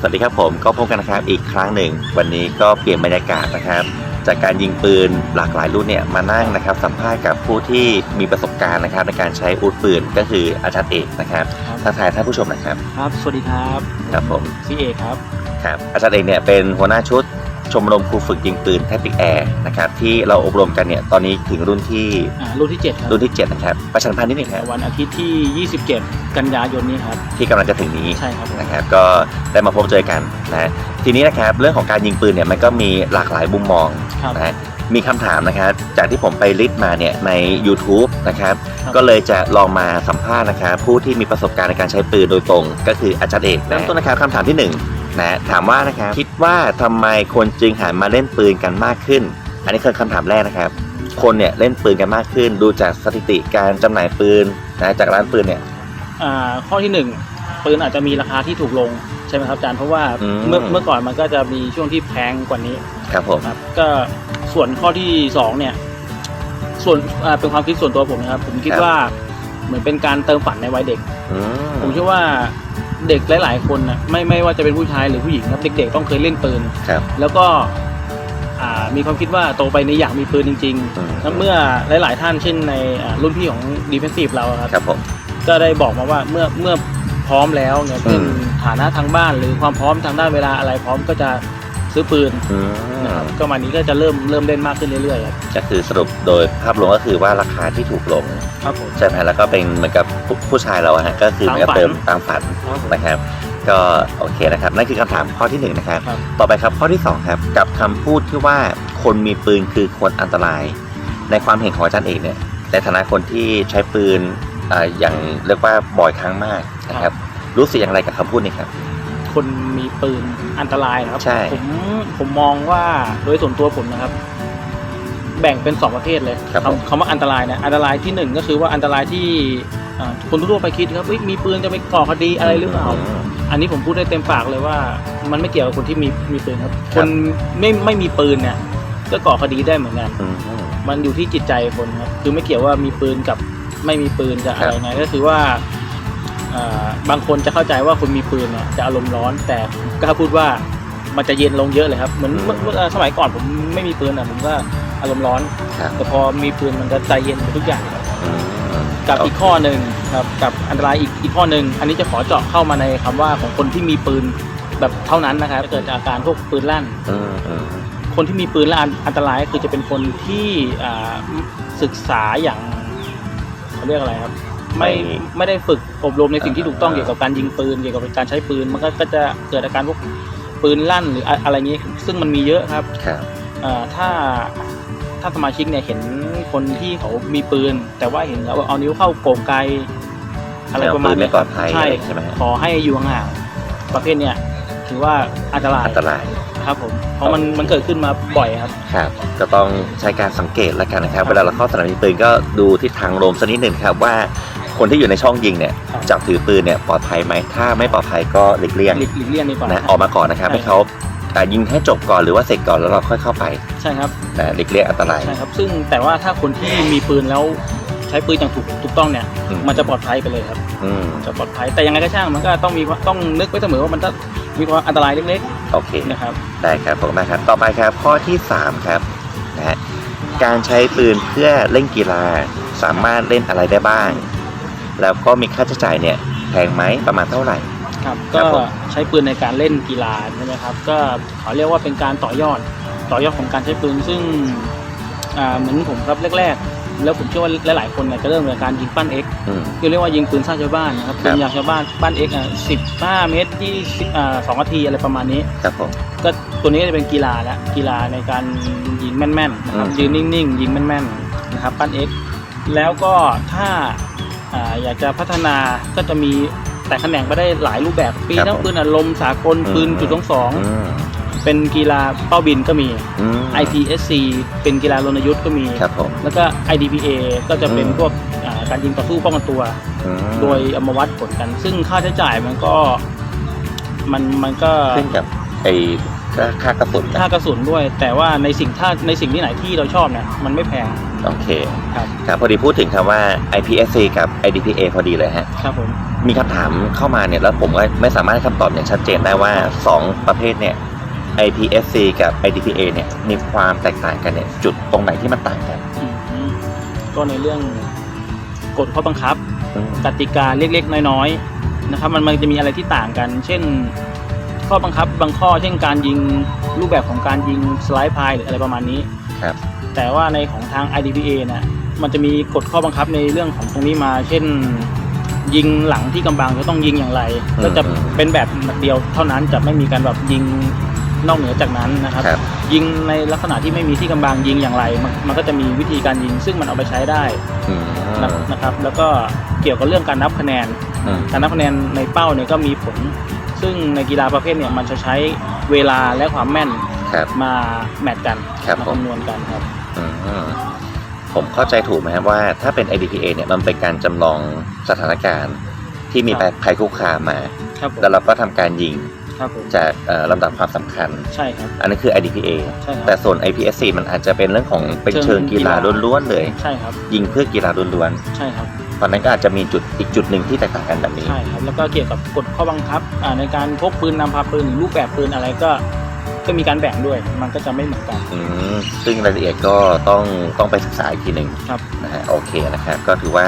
สวัสดีครับผมก็พบกันนะครับอีกครั้งหนึ่ง วันนี้ก็เปลี่ยนบรรยากาศนะครับ จากการยิงปืนหลากหลายรุ่นเนี่ยมานั่งนะครับ สัมภาษณ์กับผู้ที่มีประสบการณ์นะครับ ในการใช้อาวุธปืนก็คืออาจารย์เอกนะครับครับทักทายท่านผู้ชมนะครับ ครับ สวัสดีครับ ครับผมซีเอกครับครับอาจารย์เอกเนี่ยเป็นหัวหน้าชุด ชมรมครูฝึกยิงปืนแทติกแอร์นะครับที่เราอบรมกันเนี่ยตอนนี้ถึงรุ่นที่อ่ารุ่นที่ 7 ครับรุ่นที่ 7 นะครับ ประชาสัมพันธ์นิดหนึงครับวันอาทิตย์ที่ 27 กันยายนนี้ครับ ที่กำลังจะถึงนี้ ใช่ครับผม นะครับก็ได้มาพบเจอกันนะทีนี้นะครับเรื่องของการยิงปืนเนี่ยมันก็มีหลากหลายมุมมองครับ นะมีคำถามนะครับจากที่ผมไปลิสต์มาเนี่ยใน YouTube นะครับครับ ก็เลยจะลองมาสัมภาษณ์นะครับผู้ที่มีประสบการณ์ในการใช้ปืนโดยตรง ก็คืออาจารย์เอกนะเริ่มต้นนะครับคำถามที่หนึ่ง นะถามว่านะครับคิดว่าทำไมคนจึงหันมาเล่นปืนกันมากขึ้น อันนี้คือคำถามแรกนะครับ คนเนี่ยเล่นปืนกันมากขึ้น ดูจากสถิติการจำหน่ายปืนนะจากร้านปืนเนี่ยอ่าข้อที่ 1 ปืนอาจจะมีราคาที่ถูกลงใช่ไหมครับอาจารย์เพราะว่าอืมเมื่อเมื่อก่อนมันก็จะมีช่วงที่แพงกว่านี้ครับผมครับก็ส่วนข้อที่2เนี่ยส่วนอ่าเป็นความคิดส่วนตัวผมนะครับ ผมคิดว่าเหมือนเป็นการเติมฝันในวัยเด็กอืมผมเชื่อว่า เด็กหลาย ๆ คนนะไม่ไม่ว่าจะเป็นผู้ชายหรือผู้หญิงครับเด็กๆต้องเคยเล่นปืน ครับ แล้วก็อ่ามีความคิดว่าโตไปในอยากมีปืนจริงอืม ๆแล้วเมื่อหลาย ๆ ท่านเช่นในอ่ารุ่นพี่ของดีเฟนซีฟเราอะครับ ครับผม ก็ได้บอกมาว่าเมื่อเมื่อพร้อมแล้วเนี่ยเป็นอืมฐานะทางบ้านหรือความพร้อมทางด้านเวลาอะไรพร้อมก็จะ ซื้อปืนอืมนะครับก็มานี้ก็จะเริ่มเริ่มเล่นมากขึ้นเรื่อยๆครับก็คือสรุปโดยภาพรวมก็คือว่าราคาที่ถูกลงครับผม ใช่ไหมแล้วก็เป็นเหมือนกับผู้ผู้ชายเราอะฮะก็คือเหมือนกับตามฝัน เติมตามฝันครับผม นะครับ ก็โอเคนะครับนั่นคือคำถามข้อที่หนึ่งนะครับ ครับ ต่อไปครับข้อที่สองครับกับคำพูดที่ว่าคนมีปืนคือคนอันตราย ในความเห็นของอาจารย์เอกเนี่ยในฐานะคนที่ใช้ปืนเอ่ออย่างเรียกว่าบ่อยครั้งมากนะครับ รู้สึกอย่างไรกับคำพูดนี้ครับ คนมีปืนอันตรายนะครับ ใช่ ผมผมมองว่าโดยส่วนตัวผมนะครับ แบ่งเป็นสองประเภทเลยครับผม คำคำว่าอันตรายนะอันตรายที่หนึ่งก็คือว่าอันตรายที่อ่าคนทั่วๆไปคิดครับเอ้ยมีปืนจะไปก่อคดีอะไรหรือเปล่า ม อันนี้ผมพูดได้เต็มปากเลยว่า มันไม่เกี่ยวกับคนที่มีมีปืนครับ คครับ นไม่ไม่มีปืนเนี่ยก็ก่อคดีได้เหมือนกัน อืม มันอยู่ที่จิตใจคนครับ คือไม่เกี่ยวว่ามีปืนกับไม่มีปืนจะอะไรไงก็คือว่าอ่า บางคนจะเข้าใจว่าคนมีปืนเนี่ยจะอารมณ์ร้อน แต่ผมกล้าพูดว่ามันจะเย็นลงเยอะเลยครับเหมือนเมื่อเมื่อสมัยก่อนผมไม่มีปืนอะผมก็อารมณ์ร้อนครับแต่พอมีปืนมันก็ใจเย็นไปทุกอย่างครับอืมกับอีกข้อหนึ่งครับกับอันตรายอีกอีกข้อหนึ่งอันนี้จะขอเจาะเข้ามาในคำว่าของคนที่มีปืนแบบเท่านั้นนะครับเกิดจากอาการพวกปืนลั่นอืมอืมคนที่มีปืนและอันอันตรายก็คือจะเป็นคนที่อ่าศึกษาอย่างเขาเรียกอะไรครับ ไม่ไม่ได้ฝึกอบรมในสิ่งที่ถูกต้องเกี่ยวกับการยิงปืนเกี่ยวกับการใช้ปืนมันก็ก็จะเกิดอาการพวกปืนลั่นหรืออะอะไรอย่างนี้ซึ่งมันมีเยอะครับครับอ่าถ้าถ้าสมาชิกเนี่ยเห็นคนที่เขามีปืน แต่ว่าเห็นเขาเอานิ้วเข้าโกงไกอะไรประมาณปืนเนี้ไม่ยปลอดภัยใช่อะไรใช่ไหมฮะขอให้อยู่ห่างๆประเภทเนี้ยถือว่าอันตรายอันตรายครับผมเพราะมันมันเกิดขึ้นมาบ่อยครับครับ ก็ต้องใช้การสังเกตแล้วกันนะครับ เวลาเราเข้าสนามยิงปืนก็ดูทิศทางลมสักนิดหนึ่งครับว่า คนที่อยู่ในช่องยิงเนี่ยครับจับถือปืนเนี่ยปลอดภัยไหมถ้าไม่ปลอดภัยก็หลีกเลี่ยงหลีกหลีกเลี่ยงดีกว่านะออกมาก่อนนะครับใช่ให้เขาอ่ายิงให้จบก่อนหรือว่าเสร็จก่อนแล้วเราค่อยเข้าไปใช่ครับนะหลีกเลี่ยงอันตราย ใช่ครับ ซึ่งแต่ว่าถ้าคนที่มีปืนแล้วใช้ปืนอย่างถูกถูกต้องเนี่ย อืม มันจะปลอดภัยไปเลยครับอืมจะปลอดภัยแต่ยังไงก็ช่างมันก็ต้องมีต้องนึกไว้เสมอว่ามันจะมีความอันตรายเล็กโอเค ๆนะครับ ได้ครับผมมากครับ ต่อไปครับข้อที่สามครับนะฮะการใช้ปืนเพื่อเล่นกีฬาสามารถเล่นอะไรได้บ้าง แล้วก็มีค่าใช้จ่ายเนี่ยแพงไหมประมาณเท่าไหร่ ครับครัก็บผมใช้ปืนในการเล่นกีฬาใช่ไหมครับก็เขาเรียกว่าเป็นการต่อยอดต่อยอดของการใช้ปืนซึ่งอ่าเหมือนผมครับแรกๆ แล้วผมเชื่อว่าหลายๆคนเนี่ยจะเริ่มจากการยิงปั้นเอ็กอืมคือเรียกว่ายิงปืนสร้างชาวบ้านนะครับครัปืบนยางชาวบ้านบ้านเอ็กอะสิบห้าเมตรที่อ่าสองนาทีอะไรประมาณนี้ครับผมก็ตัวนี้จะเป็นกีฬาละกีฬาในการยิงแม่นๆนะครับอืมยืนนิ่งๆ ยิงแม่นๆนะครับปั้นเอ็กแล้วก็ถ้า อ่าอยากจะพัฒนาก็จะมีแต่แขนงไปได้หลายรูปแบบปีทั้งปืนอารมณ์สากลปืนจุดสองสองอืมเป็นกีฬาเป้าบินก็มี อืม IPSC เป็นกีฬารณยุทธ์ก็มี ครับผม แล้วก็ IDPA ก็จะเป็นอืม พวกอ่าการยิงต่อสู้ป้องกันตัว อืมโดยเอามาวัดผลกัน ซึ่งค่าใช้จ่ายมันก็มันมันก็ ขึ้นกับไอ้ ค่าค่ากระสุนนะค่ากระสุนด้วย แต่ว่าในสิ่งถ้าในสิ่งที่ไหนที่เราชอบเนี่ยมันไม่แพงโอเคครับครับพอดีพูดถึงคำว่า IPSC กับ IDPA พอดีเลยฮะ ครับผม มีคำถามเข้ามาเนี่ยแล้วผมก็ไม่สามารถให้คำตอบอย่างชัดเจนได้ว่าสองประเภทเนี่ย IPSC กับ IDPA เนี่ยมีความแตกต่างกันเนี่ยจุดตรงไหนที่มันต่างกันอืมก็ในเรื่องกฎข้อบังคับ อืมกติกาเล็กๆ น้อยๆนะครับมันมันจะมีอะไรที่ต่างกัน เช่น ข้อบังคับบางข้อเช่นการยิงรูปแบบของการยิงสไลด์พายหรืออะไรประมาณนี้ครับ แต่ว่าในของทาง IDPA เนี่ยมันจะมีกฎข้อบังคับในเรื่องของตรงนี้มา เช่น ยิงหลังที่กำบังจะต้องยิงอย่างไรก็จะเป็นแบบเดียวเท่านั้นจะไม่มีการแบบยิงนอกเหนือจากนั้นนะครับ ครับ ยิงในลักษณะที่ไม่มีที่กำบังยิงอย่างไรมันมันก็จะมีวิธีการยิงซึ่งมันเอาไปใช้ได้อืมนะนะครับ แล้วก็เกี่ยวกับเรื่องการนับคะแนน อืมการนับคะแนนในเป้าเนี่ยก็มีผล ซึ่งในกีฬาประเภทเนี่ยมันจะใช้เวลาและความแม่นครับ มาแมทกันครับมาผม คำนวณกันครับ อืมผมเข้าใจถูกไหมครับว่าถ้าเป็น IDPA เนี่ยมันเป็นการจำลองสถานการณ์ที่มีครับ ภัยคุกคามมา ครับผมแล้วเราก็ทำการยิงครับผมจากเอ่อลำดับความสำคัญ ใช่ครับอันนี้คือ IDPA ใช่คแต่รับ ส่วน IPSC มันอาจจะเป็นเรื่องของเป็นเชิงเชิงกีฬากีฬา ล้วนๆเลย ใช่ครับยิงเพื่อกีฬาล้วนใช่ครับๆ ตอนนั้นก็อาจจะมีจุดอีกจุดหนึ่งที่แตกต่างกันแบบนี้ ใช่ครับแล้วก็เกี่ยวกับกฎข้อบังคับอ่าในการพกปืนนำพาปืนหรือรูปแบบปืนอะไรก็ก็มีการแบ่งด้วย มันก็จะไม่เหมือนกัน อืมซึ่งรายละเอียดก็ต้องต้องไปศึกษาอีกทีหนึ่งครับ นะฮะโอเคนะครับก็ถือว่า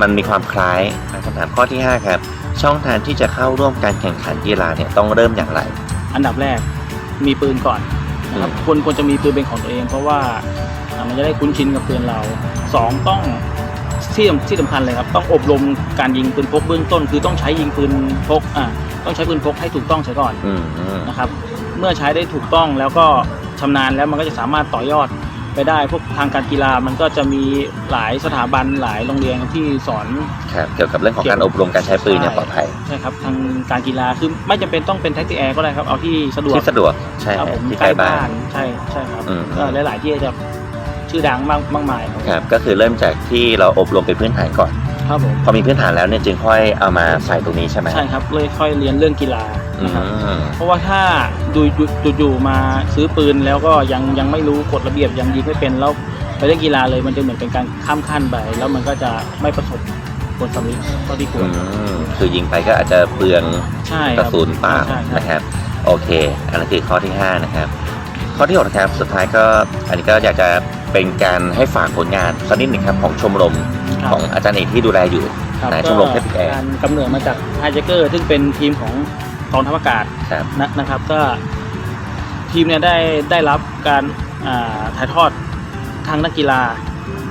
มันมีความคล้ายคำถามข้อที่ 5 ครับ ช่องทางที่จะเข้าร่วมการแข่งขันกีฬาเนี่ยต้องเริ่มอย่างไร อันดับแรกมีปืนก่อนนะครับอืมควรควรจะมีปืนเป็นของตัวเอง เพราะว่าอ่ามันจะได้คุ้นชินกับปืนเราสองต้อง ที่ที่สำคัญเลยครับต้องอบรมการยิงปืนพกเบื้องต้น คือต้องใช้ยิงปืนพกอ่าต้องใช้ปืนพกให้ถูกต้องเสียก่อนอืมอืมนะครับ เมื่อใช้ได้ถูกต้องแล้วก็ชำนาญแล้วมันก็จะสามารถต่อยอดไปได้ พวกทางการกีฬามันก็จะมีหลายสถาบันหลายโรงเรียนที่สอน ครับเกี่ยวกับเรื่องของการอบรมการใช้ปืนอย่างปลอดภัยใช่ครับทางการกีฬาคือไม่จำเป็นต้องเป็นแท็กซี่แอร์ก็ได้ครับเอาที่สะดวกที่สะดวกใช่ครับฮะผมที่ใกใกล้ล้บ้าบ้านนใช่ใช่ครับอืมก็หลาย ๆ ที่จะ ชื่อดังมากมากมายครับครับก็คือเริ่มจากที่เราอบรมเป็นพื้นฐานก่อน ครับผมพอมีพื้นฐานแล้วเนี่ยจึงค่อยเอามาใส่ตรงนี้ใช่ไหมใช่ครับเลยค่อยเรียนเรื่องกีฬาอืนะครับมเพราะว่าถ้าดูดูอยู่ๆมาซื้อปืนแล้วก็ยังยังไม่รู้กฎระเบียบยังยิงไม่เป็นแล้วไปเล่นกีฬาเลยมันจะเหมือนเป็นการข้ามขั้นไปแล้วมันก็จะไม่ประสบผลสำเร็จเท่าที่ควรอืมคือยิงไปก็อาจจะเปลือง ใช่กคระรับ สุนเปล่าใช่ใช่ นะครับ โอเค อันนั้นคือข้อที่ 5 นะครับ ข้อที่ 6 นะครับ สุดท้ายก็อันนี้ก็อยากจะ เป็นการให้ฝากผลงานสักนิดหนึ่งครับของชมรมครับ ของอาจารย์เอกที่ดูแลอยู่ครับนะชก็มรมเทพแอร์การกำเนิดมาจากไฮเจเกอร์ซึ่งเป็นทีมของกองทัพอากาศครับ นะนะครับก็ทีมเนี่ยได้ได้รับการอ่าถ่ายทอดทางนักกีฬา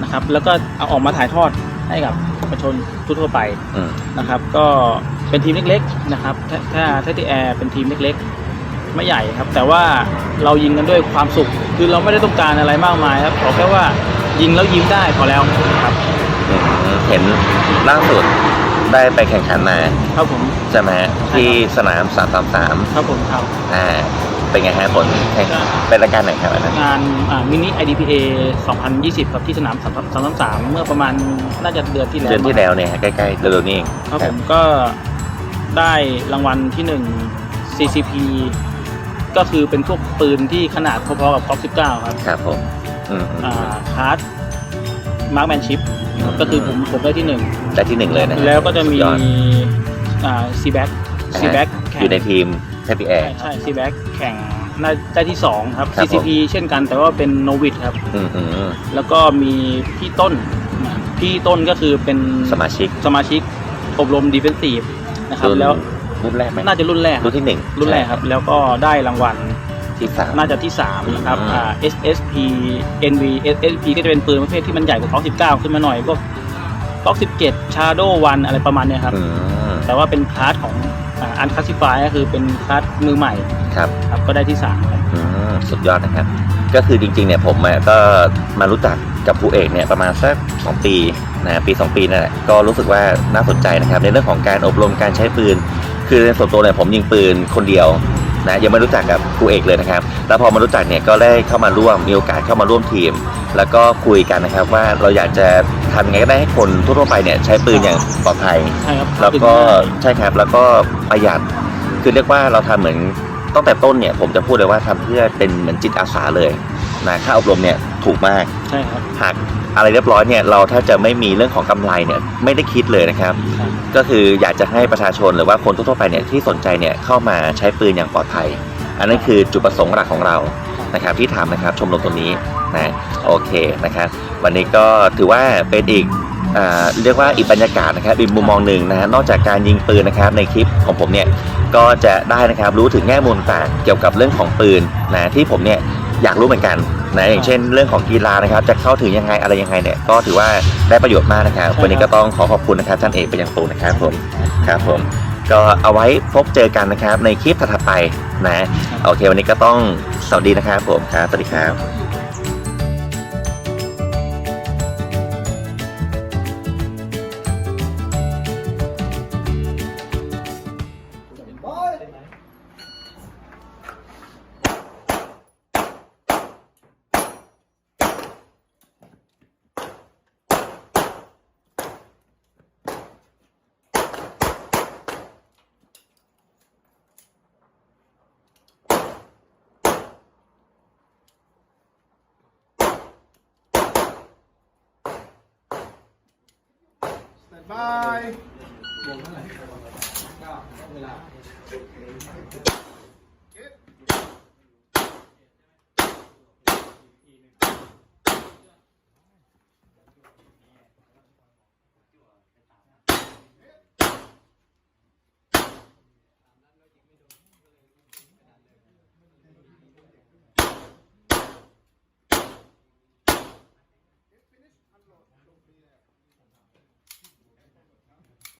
นะครับ แล้วก็เอาออกมาถ่ายทอดให้กับประชาชนทั่วๆไปอืมนะครับ ก็เป็นทีมเล็กๆนะครับถ้าถ้าถ้าที่แอร์เป็นทีมเล็กๆ ไม่ใหญ่ครับ แต่ว่าเรายิงกันด้วยความสุข คือเราไม่ได้ต้องการอะไรมากมายครับขอแค่ว่ายิงแล้วยิ้มได้พอแล้วครับอืมเห็นล่าสุดได้ไปแข่งขันมาครับผมใช่ไหมฮะที่สนาม333ครับผมครับอ่าเป็นไงฮะผลแข่งเป็นรายการไหนครับอันนั้นงานมินิ IDPA 2020 ครับที่สนาม333เมื่อประมาณน่าจะเดือนที่แล้วเดือนที่แล้วเนี่ยฮะใกล้ๆเร็วๆนี้เองครับผมก็ได้รางวัลที่1 CCP ก็คือเป็นพวกปืนที่ขนาดพอๆกับ Glock 19ครับครับผมอืมอืมอ่าคาร์ดมาร์กแมนชิพก็คือผมผมได้ที่ได้ที่หนึ่งเลยนะฮะ1แล้วก็จะมีสุดยอด อ่าซีแบ็กซีแบ็กแข่งอยู่ในทีมเทพแอใช่ร์ ใช่ซีแบ็กแข่งน่าได้ที่2ครับ ครับผม CCP เช่นกันแต่ว่าเป็นโนวิดครับอืมอืมอืมแล้วก็มีพี่ต้นนะพี่ต้นก็คือเป็นสมาชิก สมาชิกอบรมดีเฟนซีฟนะครับรุ่น แล้ว รุ่นแรกไหมน่าจะรุ่นแรกรุ่นที่หนึ่งรุ่นแรกครับ แล้วก็ได้รางวัลที่สามน่าจะที่3นะครับอืมอ่า SSP NV SSP ก็จะเป็นปืนประเภทที่มันใหญ่กว่าก๊อก19ขึ้นมาหน่อยพวกก๊อก17 Shadow 1อะไรประมาณเนี้ยครับอืมแต่ว่าเป็นคลาสของอันคัสซิฟายก็คือเป็นคลาสมือใหม่ครับครับก็ได้ที่3ครับอืมสุดยอดนะครับ ก็คือจริงๆเนี่ยผมอะก็มารู้จัก กับครูเอกเนี่ยประมาณสักสองปีนะปีสองปีนั่นแหละก็รู้สึกว่าน่าสนใจนะครับ ในเรื่องของการอบรมการใช้ปืน คือในส่วนตัวเนี่ยผมยิงปืนคนเดียวนะยังไม่รู้จักกับครูเอกเลยนะครับ แล้วพอมารู้จักเนี่ยก็ได้เข้ามาร่วมมีโอกาสเข้ามาร่วมทีม แล้วก็คุยกันนะครับว่าเราอยากจะทำยังไงก็ได้ให้คนทั่วๆไปเนี่ยใช้ปืนอย่างปลอดภัยใช่ครับแล้วก็ใช่ครับแล้วก็ประหยัดคือเรียกว่าเราทำเหมือนตั้งแต่ต้นเนี่ยผมจะพูดเลยว่าทำเพื่อเป็นเหมือนจิตอาสาเลย นะค่าอบรมเนี่ยถูกมากใช่ครับหากอะไรเรียบร้อยเนี่ยเราถ้าจะไม่มีเรื่องของกำไรเนี่ยไม่ได้คิดเลยนะครับครับ ก็คืออยากจะให้ประชาชนหรือว่าคนทั่วๆไปเนี่ยที่สนใจเนี่ยเข้ามาใช้ปืนอย่างปลอดภัย อันนั้นคือจุดประสงค์หลักของเรานะครับที่ทำนะครับชมรมตรงนี้นะโอเคนะครับวันนี้ก็ถือว่าเป็นอีกอ่าเรียกว่าอีกบรรยากาศนะครับอีกมุมมองหนึ่งนะฮะนอกจากการยิงปืนนะครับในคลิปของผมเนี่ยก็จะได้นะครับรู้ถึงแง่มุมต่างเกี่ยวกับเรื่องของปืนนะที่ผมเนี่ย อยากรู้เหมือนกันนะอย่างเช่นเรื่องของกีฬานะครับ จะเข้าถึงยังไงอะไรยังไงเนี่ยก็ถือว่าได้ประโยชน์มากนะครับวันนี้ก็ต้องขอขอบคุณนะครับท่านเอกเป็นอย่างสูงนะครับผมครับผมก็เอาไว้พบเจอกันนะครับในคลิปถัดๆไปนะโอเค วันนี้ก็ต้องสวัสดีนะครับผมครับสวัสดีครับ บาย